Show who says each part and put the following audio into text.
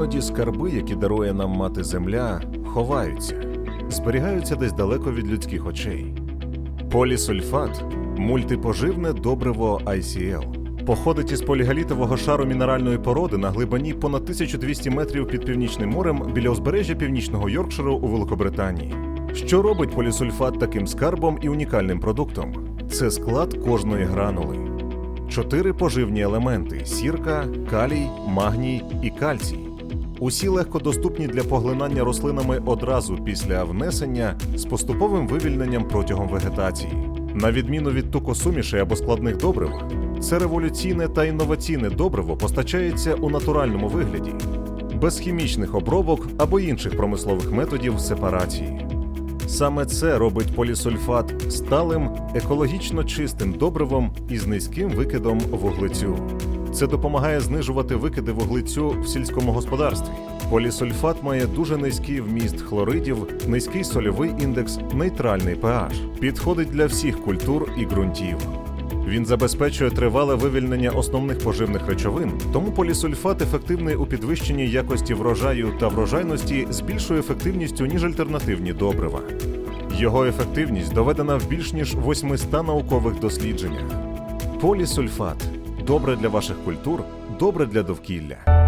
Speaker 1: Іноді скарби, які дарує нам мати земля, ховаються, зберігаються десь далеко від людських очей. Полісульфат мультипоживне добриво ICL. Походить із полігалітового шару мінеральної породи на глибині понад 1200 метрів під північним морем біля узбережжя північного Йоркширу у Великобританії. Що робить полісульфат таким скарбом і унікальним продуктом? Це склад кожної гранули. Чотири поживні елементи: сірка, калій, магній і кальцій. Усі легко доступні для поглинання рослинами одразу після внесення з поступовим вивільненням протягом вегетації. На відміну від тукосумішей або складних добрив, це революційне та інноваційне добриво постачається у натуральному вигляді, без хімічних обробок або інших промислових методів сепарації. Саме це робить полісульфат сталим, екологічно чистим добривом із низьким викидом вуглецю. Це допомагає знижувати викиди вуглецю в сільському господарстві. Полісульфат має дуже низький вміст хлоридів, низький сольовий індекс, нейтральний pH. Підходить для всіх культур і ґрунтів. Він забезпечує тривале вивільнення основних поживних речовин, тому полісульфат ефективний у підвищенні якості врожаю та врожайності з більшою ефективністю, ніж альтернативні добрива. Його ефективність доведена в більш ніж 800 наукових дослідженнях. Полісульфат добре для ваших культур, добре для довкілля.